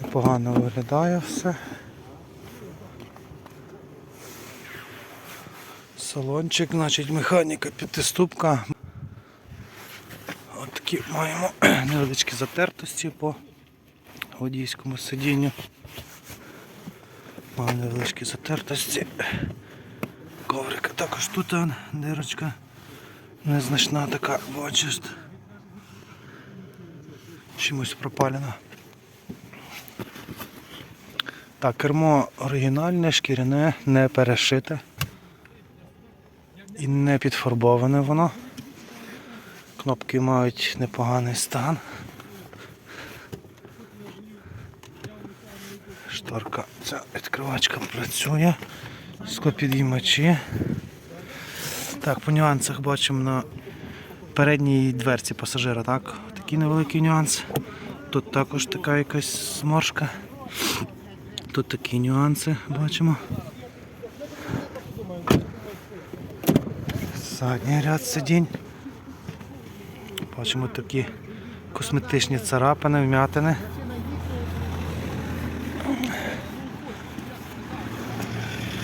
Непогано виглядає все. Салончик, значить механіка п'ятиступка. От такі маємо невеличкі затертості по водійському сидінню. Маємо невеличкі затертості. Коврика також тут дирочка незначна така, бачиш. Чимось пропалена. Так, кермо оригінальне, шкіряне, не перешите. І не підфарбоване воно. Кнопки мають непоганий стан. Шторка, ця відкривачка працює. Склопідіймачі. Так, по нюансах бачимо на передній дверці пасажира, так? Такий невеликий нюанс. Тут також така якась зморшка. Тут такі нюанси бачимо. Задній ряд сидінь. Бачимо такі косметичні царапини, вмятини.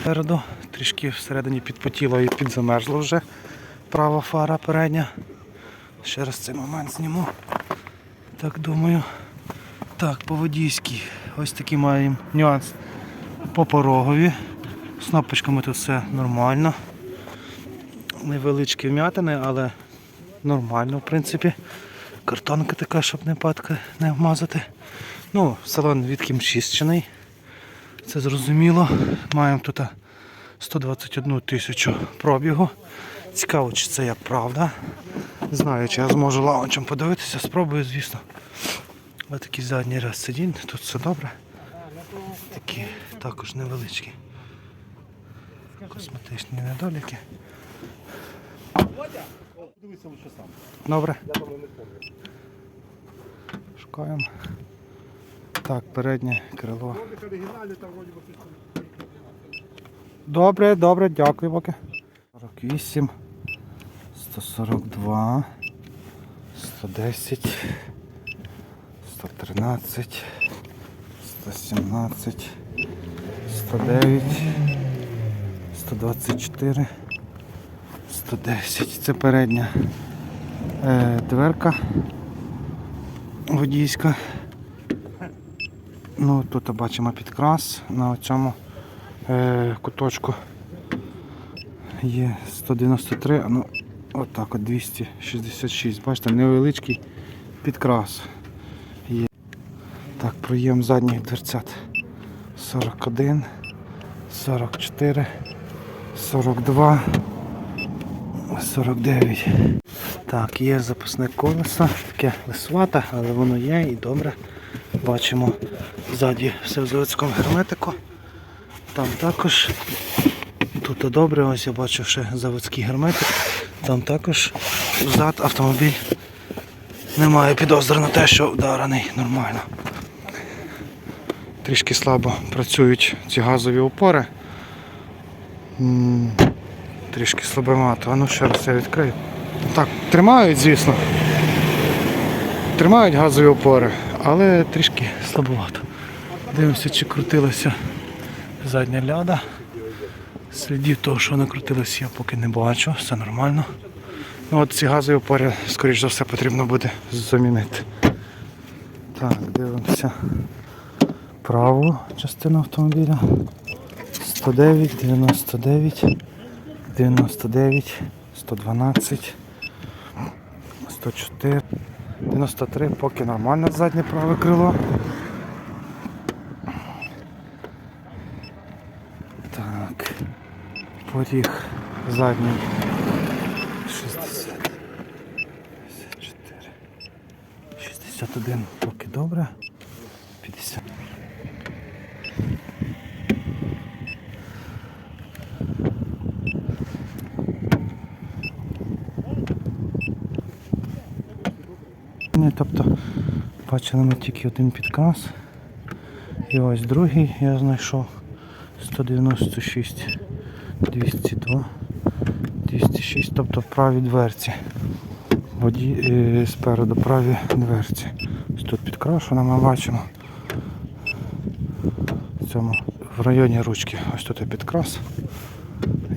Спереду трішки всередині підпотіло і підзамерзло вже права фара передня. Ще раз цей момент зніму. Так думаю. Так, по водійській. Ось такий маємо нюанс по порогові. З кнопочками тут все нормально. Невеличкі вмятини, але нормально, в принципі. Картонка така, щоб не падка не вмазати. Ну, салон відкімчищений. Це зрозуміло. Маємо тут 121 тисячу пробігу. Цікаво, чи це як правда. Не знаю, чи я зможу лаунчем подивитися, спробую, звісно. Ось такий задній ряд сидінь, тут все добре. Такі також невеличкі. Косметичні недоліки. Дивися лише сам. Добре. Шукаємо. Так, переднє крило. Добре, добре, дякую поки. 48, 142, 110, 113, 117, 109, 124, 110. Це передня е, дверка водійська. Ну, тут бачимо підкрас на цьому е, куточку є 193, а ну отак от 266. Бачите, невеличкий підкрас є. Так, проєм задніх дверцят 41, 44, 42, 49. Так, є запасне колесо, таке лисвате, але воно є і добре. Бачимо ззаді все в заводському герметику. Там також тут добре, ось я бачу ще заводський герметик. Там також зад автомобіль немає підозри на те, що вдарений нормально. Трішки слабо працюють ці газові опори. Трішки слабовато. А ну ще раз я відкрию. Так, тримають, звісно. Тримають газові опори, але трішки слабовато. Дивимося, чи крутилася задня ляда. Слідів того, що вона крутилась, я поки не бачу, все нормально. Ну от ці газові опори, скоріш за все, потрібно буде замінити. Так, дивимося праву частину автомобіля. 109, 99, 99, 112, 104, 93, поки нормально заднє праве крило. Так, поріг задній 60, 54, 61, поки добре. 50. Ні, тобто бачили ми тільки один підказ. І ось другий я знайшов 196, 202, 206, тобто в правій дверці. Воді, е, спереду праві дверці. тут підкрашено, ми бачимо. В цьому в районі ручки. Ось тут і підкрас.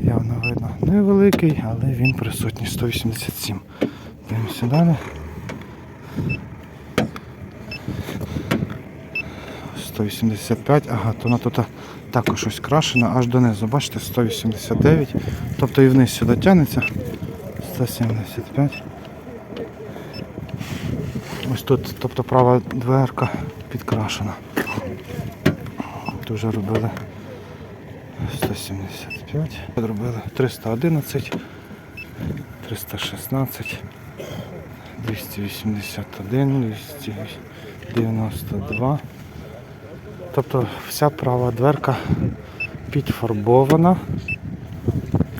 Явно видно. Невеликий, але він присутній 187. Дивимося далі. 185, ага, то вона тут також ось крашена аж донизу. Бачите, 189. Тобто і вниз сюди тягнеться. 175. Ось тут, тобто права дверка підкрашена. Тут вже робили 175. Тут робили 311, 316, 281, 292. Тобто вся права дверка підфарбована.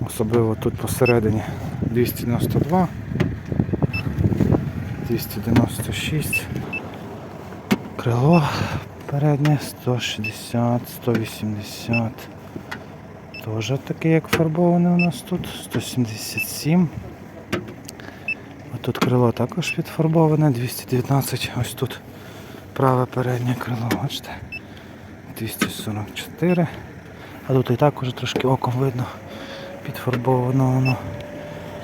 Особливо тут посередині 292, 296. Крило переднє 160, 180. Теж таке, як фарбоване у нас тут. 177. А тут крило також підфарбоване, 219. Ось тут праве переднє крило, бачите? 244. А тут і так уже трошки оком видно. Підфарбовано воно.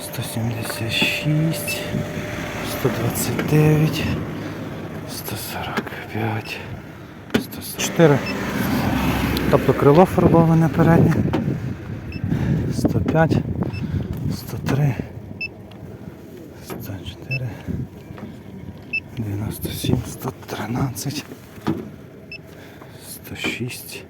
176, 129, 145, 144. Тобто крило фарбоване переднє. 105, 103, 104, 97, 113, 106.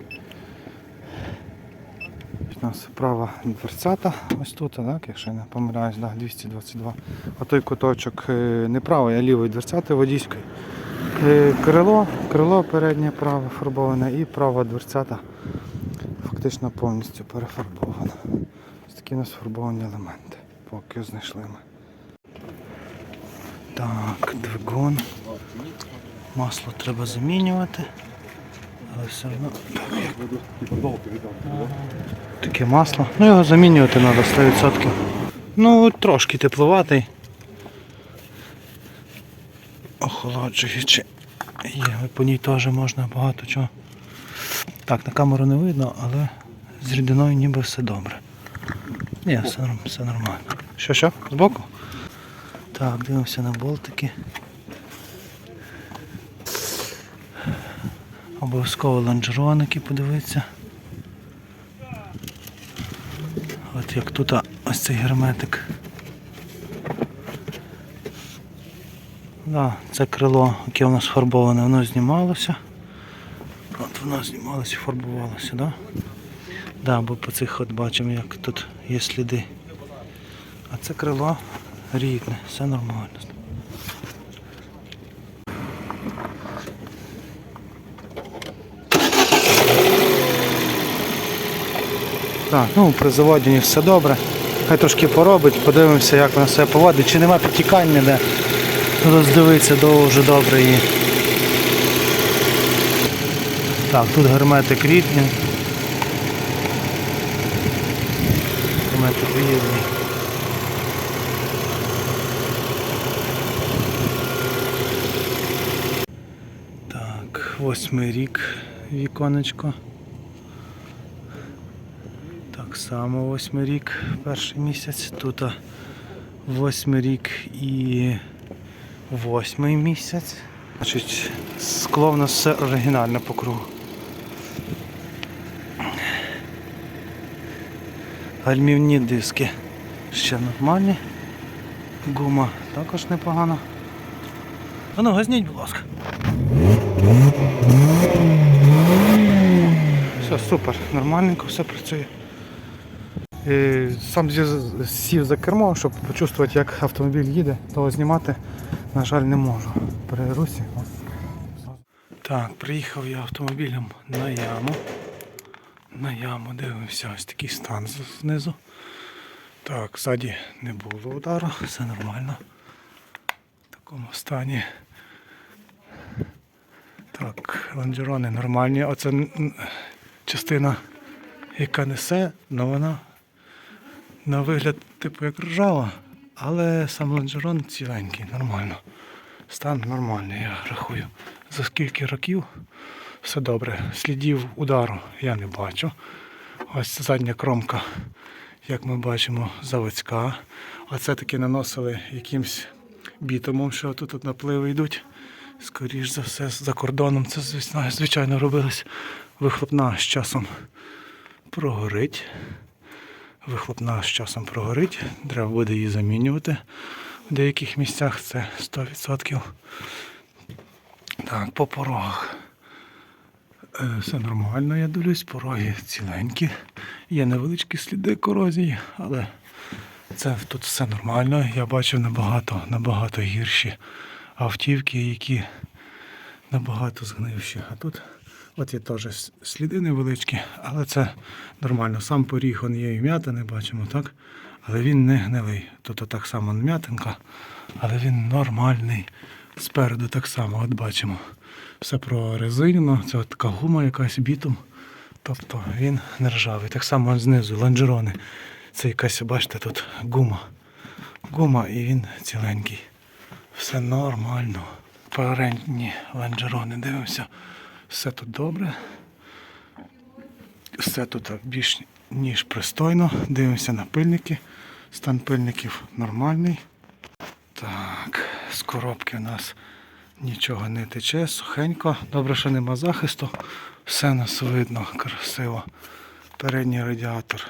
У нас права дверцята ось тут, так, якщо я не помиляюсь, да, 222. А той куточок е, не правий, а лівий дверцяти водійської. Е, Крило, крило переднє праве фарбоване і права дверцята фактично повністю перефарбована. Ось такі у нас фарбовані елементи, поки знайшли ми. Так, двигун. Масло треба замінювати. Але все одно таке масло. Ну його замінювати треба 100%. Ну, трошки тепловатий. Охолоджуючи. Є, по ній теж можна багато чого. Так, на камеру не видно, але з рідиною ніби все добре. Ні, все, все нормально. Що, що? Збоку? Так, дивимося на болтики. Обов'язково лонжероники подивитися. От як тут ось цей герметик. Да, це крило, яке у нас фарбоване, воно знімалося. От воно знімалося і фарбувалося, да? Да, бо по цих от бачимо, як тут є сліди. А це крило рідне, все нормально. Так, ну при заводінні все добре. Хай трошки поробить, подивимося, як вона себе поводить, чи нема підтікань ніде. Роздивиться дуже добре її. Так, тут герметик рідний. Герметик рідний. Так, восьмий рік віконечко. Так само восьмий рік, перший місяць. Тут восьмий рік і восьмий місяць. Значить, скло в нас все оригінальне по кругу. Гальмівні диски ще нормальні. Гума також непогана. А ну газніть, будь ласка. Все, супер, нормальненько, все працює. Сам сів за кермо, щоб почувствувати, як автомобіль їде, того знімати, на жаль, не можу. При русі. Так, приїхав я автомобілем на яму. На яму дивимося, ось такий стан знизу. Так, ззаді не було удару, все нормально. В такому стані. Так, лонжерони нормальні. Оце частина, яка несе, але вона на вигляд, типу, як ржава, але сам лонжерон ціленький, нормально. Стан нормальний, я рахую. За скільки років все добре. Слідів удару я не бачу. Ось задня кромка, як ми бачимо, заводська. Оце таки наносили якимсь бітумом, що тут напливи йдуть. Скоріш за все, за кордоном це звичайно робилось. Вихлопна з часом прогорить. Вихлопна з часом прогорить. Треба буде її замінювати. В деяких місцях це 100%. Так, по порогах. Е, Все нормально, я дивлюсь, пороги ціленькі. Є невеличкі сліди корозії, але це тут все нормально. Я бачив набагато, набагато гірші автівки, які набагато згнивші. А тут от є теж сліди невеличкі, але це нормально. Сам поріг он є і вм'ятини, бачимо, так? Але він не гнилий. Тут так само м'ятинка, але він нормальний. Спереду так само, от бачимо. Все прорезинено, це от така гума якась бітум. Тобто він не ржавий. Так само знизу лонжерони. Це якась, бачите, тут гума. Гума і він ціленький. Все нормально. Передні лонжерони дивимося. Все тут добре. Все тут більш ніж пристойно. Дивимося на пильники. Стан пильників нормальний. Так, з коробки у нас нічого не тече, сухенько. Добре, що нема захисту. Все нас видно красиво. Передній радіатор.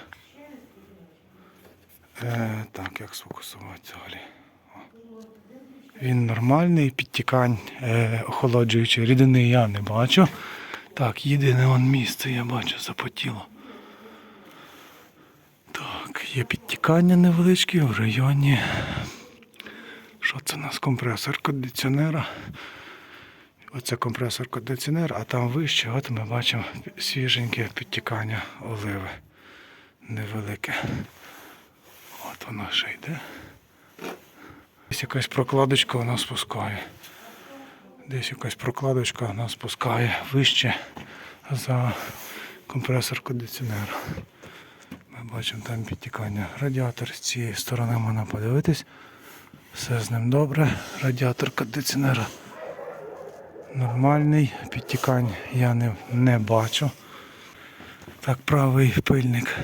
Е, так, як сфокусувати взагалі. Він нормальний, підтікань е, охолоджуючої рідини я не бачу. Так, єдине он місце я бачу запотіло. Так, є підтікання невеличкі в районі. Що це у нас компресор кондиціонера? Оце компресор кондиціонера, а там вище, от ми бачимо свіженьке підтікання оливи. Невелике. От воно ще йде. Десь якась прокладочка вона спускає. Десь якась прокладочка вона спускає вище за компресор кондиціонера. Ми бачимо там підтікання. Радіатор з цієї сторони можна подивитись. Все з ним добре. Радіатор кондиціонера нормальний. Підтікань я не, не бачу. Так, правий пильник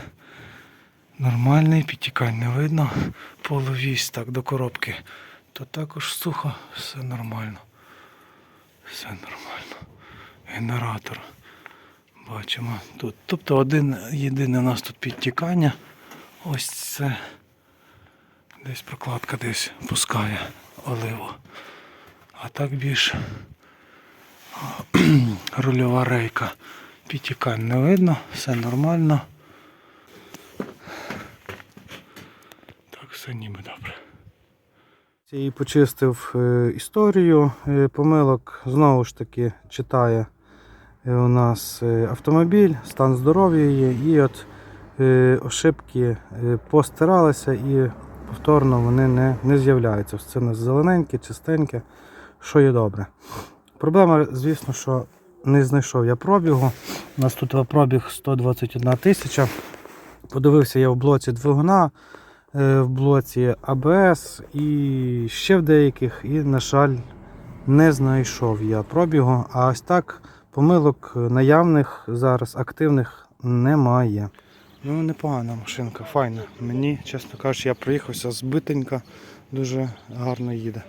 нормальний, підтікань не видно. Половість так до коробки. То також сухо, все нормально. Все нормально. Генератор. Бачимо тут. Тобто один єдине у нас тут підтікання. Ось це. Десь прокладка десь пускає оливу. А так більш рульова рейка. Підтікань не видно, все нормально. Так, все добре. І почистив е, історію е, помилок. Знову ж таки читає е, у нас автомобіль, стан здоров'я є, і от ошибки постиралися і повторно вони не, не з'являються. Це у нас зелененьке, чистеньке, що є добре. Проблема, звісно, що не знайшов я пробігу. У нас тут пробіг 121 тисяча. Подивився я в блоці двигуна, в блоці АБС і ще в деяких, і, на жаль, не знайшов я пробігу. А ось так помилок наявних зараз активних немає. Ну, непогана машинка, файна. Мені, чесно кажучи, я проїхався збитенька, дуже гарно їде.